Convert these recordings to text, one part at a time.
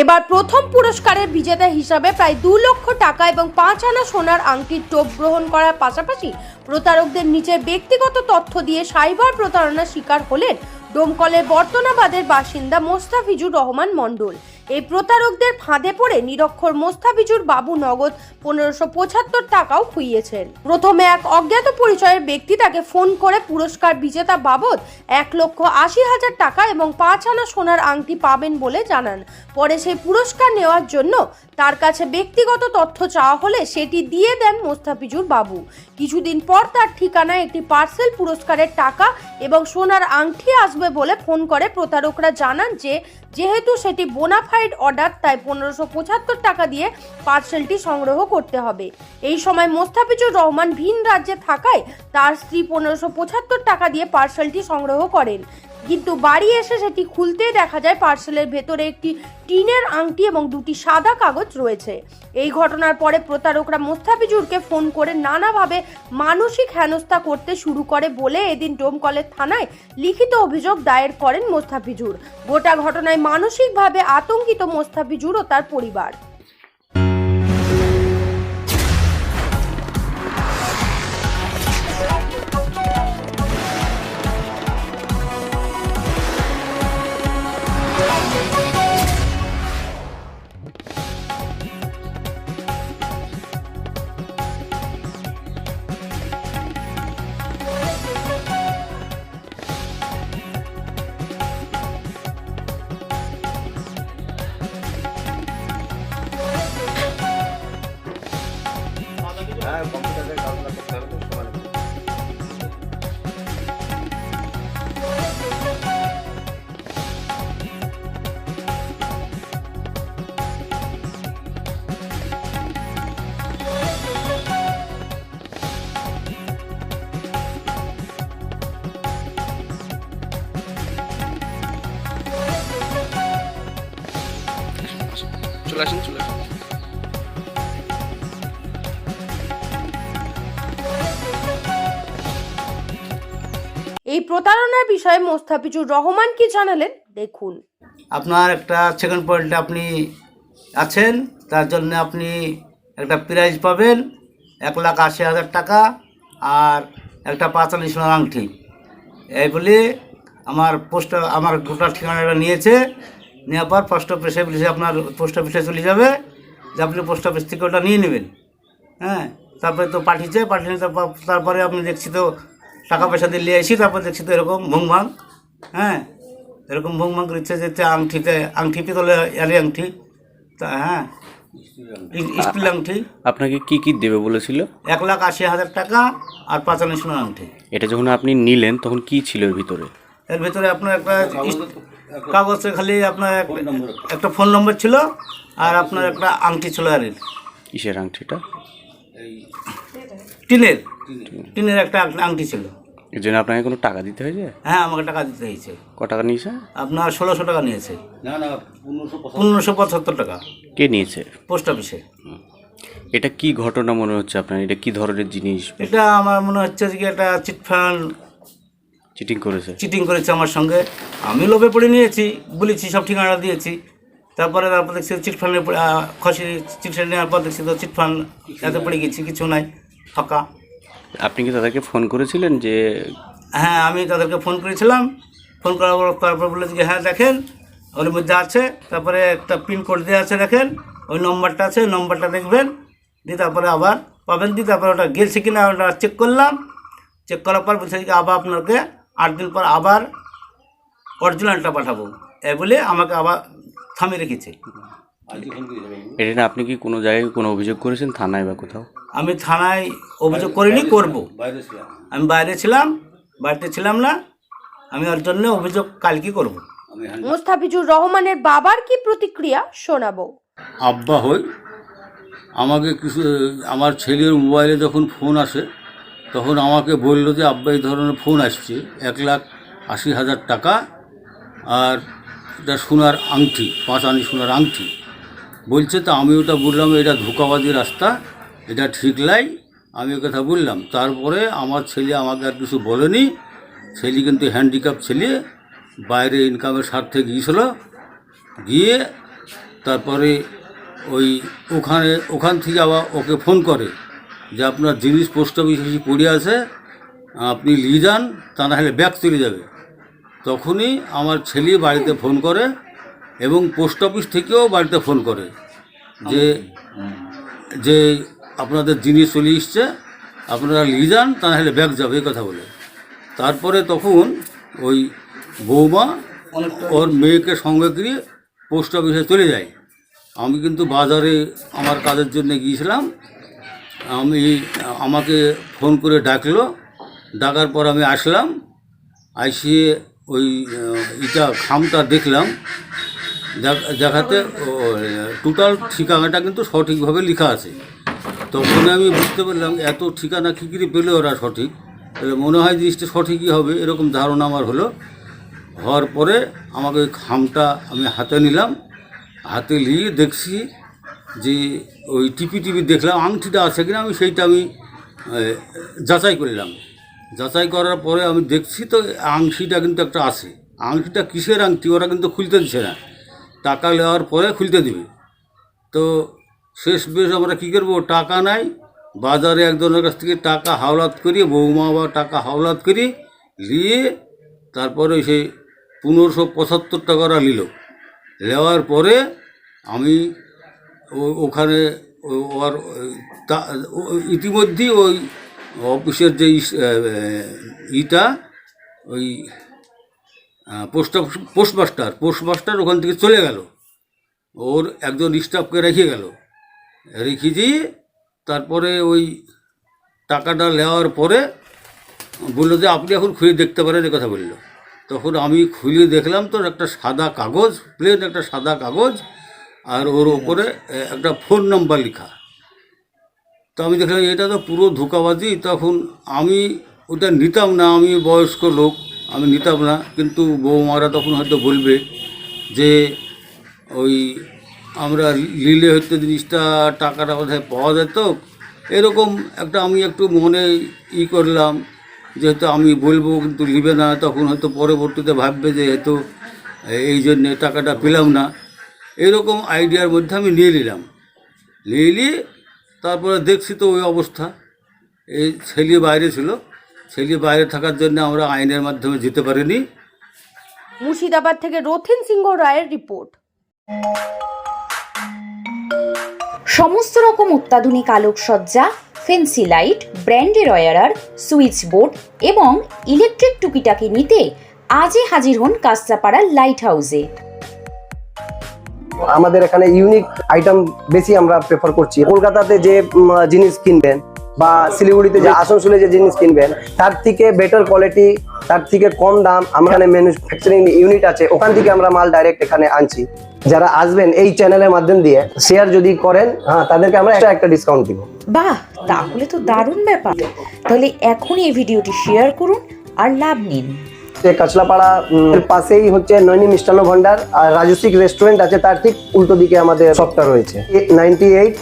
এবার প্রথম পুরস্কারের বিজেতা হিসাবে প্রায় দু লক্ষ টাকা এবং পাঁচ আনা সোনার আংটির টোপ গ্রহণ করার পাশাপাশি প্রতারকদের নিচের ব্যক্তিগত তথ্য দিয়ে সাইবার প্রতারণার শিকার হলেন ডোমকলের বর্তনাবাদের বাসিন্দা মোস্তাফিজুর রহমান মণ্ডল। এই প্রতারকদের ফাঁদে পড়ে নিরক্ষর মোস্তাফিজুর বাবু নগদ পনেরোশো পঁচাত্তর টাকাও খুইয়েছেন। প্রথমে এক অজ্ঞাত পরিচয়ের ব্যক্তি তাকে ফোন করে পুরস্কার বিজেতা বাবদ এক লক্ষ আশি হাজার টাকা এবং পাঁচ আনা সোনার আংটি পাবেন বলে জানান। পরে সেই পুরস্কার নেওয়ার জন্য তার কাছে ব্যক্তিগত তথ্য চাওয়া হলে সেটি দিয়ে দেন মোস্তাফিজুর বাবু। কিছুদিন পর তার ঠিকানায় একটি পার্সেল পুরস্কারের টাকা এবং সোনার আংটি আসবে বলে ফোন করে প্রতারকরা জানান যে, যেহেতু সেটি বোনাফাইড অর্ডার, তাই পনেরোশো পঁচাত্তর টাকা দিয়ে পার্সেলটি সংগ্রহ করতে হবে। এই সময় মোস্তাফিজুর রহমান ভিন রাজ্যে থাকায় তার স্ত্রী পনেরোশো পঁচাত্তর টাকা দিয়ে পার্সেলটি সংগ্রহ করেন। কিন্তু বাড়ি এসে সেটি খুলতেই দেখা যায় পার্সেলের ভেতরে একটি টিনের আংটি এবং দুটি সাদা কাগজ রয়েছে। এই ঘটনার পরে প্রতারকরা মোস্তাফিজুরকে ফোন করে নানাভাবে মানসিক হেনস্থা করতে শুরু করে বলে এদিন ডোমকলের থানায় লিখিত অভিযোগ দায়ের করেন মোস্তাফিজুর। গোটা ঘটনায় মানসিকভাবে আতঙ্কিত মোস্তাফিজুর ও তার পরিবার। চলে আসুন চলে আসুন। এই প্রতারণার বিষয়ে মোস্তাফিজুর রহমান কি জানালেন দেখুন। আপনার একটা সেকেন্ড পয়েন্টে আপনি আছেন তার জন্য আপনি একটা প্রাইজ পাবেন এক লাখ আশি হাজার টাকা আর একটা পাঁচালি সোনার আংটি। এই বলে আমার পোস্ট আমার গোটা ঠিকানাটা নিয়েছে। নেওয়ার পর পোস্ট অফিসে বলেছে আপনার পোস্ট অফিসে চলে যাবে যে আপনি পোস্ট অফিস থেকে ওটা নিয়ে নেবেন। হ্যাঁ তারপরে তো পাঠিয়েছে পাঠিয়ে তারপর আপনি দেখছি তো টাকা পয়সা দিয়ে নিয়ে আসি তারপর দেখছি তো এরকম ভুংভাং হ্যাঁ এরকম ভুংভাং করছে যে তে আংটিতে আংটি পিতলে এর আংটি তা হ্যাঁ স্টিল আংটি। আপনাকে কি কি দেবে বলেছিল? এক লাখ আশি হাজার টাকা আর পাঁচানি সোনার আংটি। এটা যখন আপনি নিলেন তখন কি ছিল এর ভিতরে? এর ভিতরে আপনার একটা কাগজে খালি আপনার একটা ফোন নম্বর ছিল আর আপনার একটা আংটি ছিল আর। কিসের আংটিটা টিনের। টিনের। একটা আংটি ছিল। এর জন্য আপনাকে কোনো টাকা দিতে হয়েছে? হ্যাঁ আমাকে টাকা দিতে হয়েছে। ক টাকা নিয়েছে? আপনার ষোলোশো টাকা নিয়েছে। পনেরোশো পঁচাত্তর টাকা। কে নিয়েছে? পোস্ট অফিসে। এটা কি ঘটনা মনে হচ্ছে আপনার? এটা কি ধরনের জিনিস? এটা আমার মনে হচ্ছে যে কি একটা চিটফান্ড চিটিং করেছে। চিটিং করেছে আমার সঙ্গে। আমি লোভে পড়ে নিয়েছি বলেছি সব ঠিকানা দিয়েছি। তারপরে তারপর দেখছি চিটফান্ডে খসি চিটফান্ড নেওয়ার পর দেখছি তো চিটফান্ড এতে পড়ে গেছি কিছু নাই ফাঁকা। আপনি কি তাদেরকে ফোন করেছিলেন যে হ্যাঁ আমি তাদেরকে ফোন করেছিলাম। ফোন করার পর তারপর বলে যে হ্যাঁ দেখেন ওর মধ্যে আছে। তারপরে একটা পিনকোড দেওয়া আছে দেখেন ওই নম্বরটা আছে ওই নম্বরটা দেখবেন। দিয়ে তারপরে আবার পাবেন। দিয়ে তারপরে ওটা গেছে কিনা ওটা চেক করলাম। চেক করার পর বলছে আবার আপনাকে আট দিন পর আবার অরিজিনালটা পাঠাবো। এ বলে আমাকে আবার থামিয়ে রেখেছে। এটা না আপনি কি কোনো জায়গায় কোনো অভিযোগ করেছেন? থানায় বা কোথাও? আমি থানায় অভিযোগ করিনি করব। আমি বাইরে ছিলাম বাড়িতে ছিলাম না। আমি ওর জন্য অভিযোগ কালকে করব। মোস্তাফিজুর রহমানের বাবার কি প্রতিক্রিয়া শোনাবো? আব্বা হই আমাকে কিছু আমার ছেলের মোবাইলে যখন ফোন আসে তখন আমাকে বলল যে, আব্বা, এই ধরনের ফোন আসছে, এক লাখ আশি হাজার টাকা আর এটা সোনার আংটি, পাঁচ আনি সোনার আংটি। বলছে, তো আমি ওটা বললাম, এটা ধোকাবাজি রাস্তা, এটা ঠিক লাই। আমি ও কথা বললাম। তারপরে আমার ছেলে আমাকে আর কিছু বলেনি। ছেলে কিন্তু হ্যান্ডিক্যাপ ছেলে, বাইরে ইনকামের স্বার্থে গিয়েছিল। গিয়ে তারপরে ওই ওখানে, ওখান থেকে আবার ওকে ফোন করে। যে আপনার জিনিস পোস্ট অফিস এসে পড়ে আছে, আপনি নিয়ে যান, তা না হলে ব্যাগ চলে যাবে। তখনই আমার ছেলে বাড়িতে ফোন করে এবং পোস্ট অফিস থেকেও বাড়িতে ফোন করে যে যে আপনাদের জিনিস চলে এসছে, আপনারা নিয়ে যান, তা নাহলে ব্যাগ যাবে, এই কথা বলে। তারপরে তখন ওই বৌমা ওর মেয়েকে সঙ্গে করে পোস্ট অফিসে চলে যায়। আমি কিন্তু বাজারে আমার কাজের জন্য গিয়েছিলাম আমি, আমাকে ফোন করে ডাকলো। ডাকার পর আমি আসলাম। আসিয়ে ওই ইটা খামটা দেখলাম। দেখ- দেখাতে টোটাল ঠিকানাটা কিন্তু সঠিকভাবে লেখা আছে। তখন আমি বুঝতে পারলাম এত ঠিকানা কী করে পেলে ওরা সঠিক। তাহলে মনে হয় জিনিসটা সঠিকই হবে, এরকম ধারণা আমার হলো। হওয়ার পরে আমাকে ওই খামটা আমি হাতে নিলাম। হাতে নিয়ে দেখছি যে ওই টিপি টিপি দেখলাম, আংটিটা আছে কিনা আমি সেইটা আমি যাচাই করলাম যাচাই করার পরে আমি দেখছি তো আংটিটা কিন্তু একটা আছে। আংটিটা কিসের আংটি? ওরা কিন্তু খুলতে দিচ্ছে না। টাকা নেওয়ার পরে খুলতে দিবে। তো শেষ বেশ আমরা কী করব? টাকা নাই। বাজারে একজনের কাছ থেকে টাকা হাওলাত করি বৌমা বা টাকা হাওলাত করি নিয়ে তারপরে সে পনেরোশো পঁচাত্তর টাকা ওরা নিল। নেওয়ার পরে আমি ওখানে ওর ইতিমধ্যেই ওই অফিসের যে ইটা, ওই পোস্ট পোস্টমাস্টার পোস্টমাস্টার ওখান থেকে চলে গেল। ওর একজন স্টাফকে রেখে গেল। রেখে দিয়ে তারপরে ওই টাকাটা নেওয়ার পরে বলল যে, আপনি এখন খুলে দেখতে পারেন, এ কথা বলল। তখন আমি খুলে দেখলাম তো একটা সাদা কাগজ প্লেন একটা সাদা কাগজ আর ওর ওপরে একটা ফোন নাম্বার লেখা। তো আমি দেখলাম, এটা তো পুরো ধোকাবাজি, তখন আমি ওটা নিতাম না, আমি বয়স্ক লোক, আমি নিতাম না, কিন্তু বৌমারা তখন হয়তো বলবে যে, ওই আমরা নিলে হয়তো জিনিসটা টাকাটা কোথায় পাওয়া যেত। এরকম একটা আমি একটু মনে ই করলাম, যেহেতু আমি বলব কিন্তু নিবে না, তখন হয়তো পরবর্তীতে ভাববে যে হয়তো এই জন্যে টাকাটা পেলাম না। এরকম আইডিয়ার মধ্যে আমি নিয়ে নিলাম। নিয়ে নিয়ে তারপরে দেখছি তো ওই অবস্থা। এই ছেলে বাইরে ছিল। ছেলে বাইরে থাকার জন্য আমরা আইনের মাধ্যমে যেতে পারিনি। মুর্শিদাবাদ থেকে রথিন সিংহ রায়ের রিপোর্ট। সমস্ত রকম অত্যাধুনিক আলোকসজ্জা ফেন্সি লাইট ব্র্যান্ডের ওয়ারার সুইচ বোর্ড এবং ইলেকট্রিক টুকিটাকি নিতে আজই হাজির হন কাস্তাপাড়ার লাইট হাউসে আমাদের এখানে ইউনিক আইটেম বেশি আমরা প্রেফার করছি। কলকাতাতে যে জিনিস কিনবেন বা শিলিগুড়িতে যে, আসানসোলে যে জিনিস কিনবেন, তার থেকে বেটার কোয়ালিটি তার থেকে কম দাম, আমরা এখানে ম্যানুফ্যাকচারিং ইউনিট আছে, ওখান থেকে আমরা মাল ডাইরেক্ট এখানে আনছি। যারা আসবেন এই চ্যানেলের মাধ্যম দিয়ে শেয়ার যদি করেন হ্যাঁ তাদেরকে আমরা একটা একটা ডিসকাউন্ট দিব। বাহ, তাহলে তো দারুণ ব্যাপার। তাহলে এখনই এই ভিডিওটি শেয়ার করুন আর লাভ নিন। কাচলাপাড়া পাশেই হচ্ছে নয়নি মিষ্টান্ন ভান্ডার আর রাজস্বিক রেস্টুরেন্ট আছে, তার ঠিক উল্টো দিকে আমাদের শপটা রয়েছে। নাইনটি এইট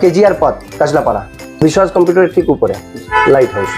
কেজিআর পথ কাছলাপাড়া বিশ্বাস কম্পিউটারের ঠিক উপরে লাইট হাউস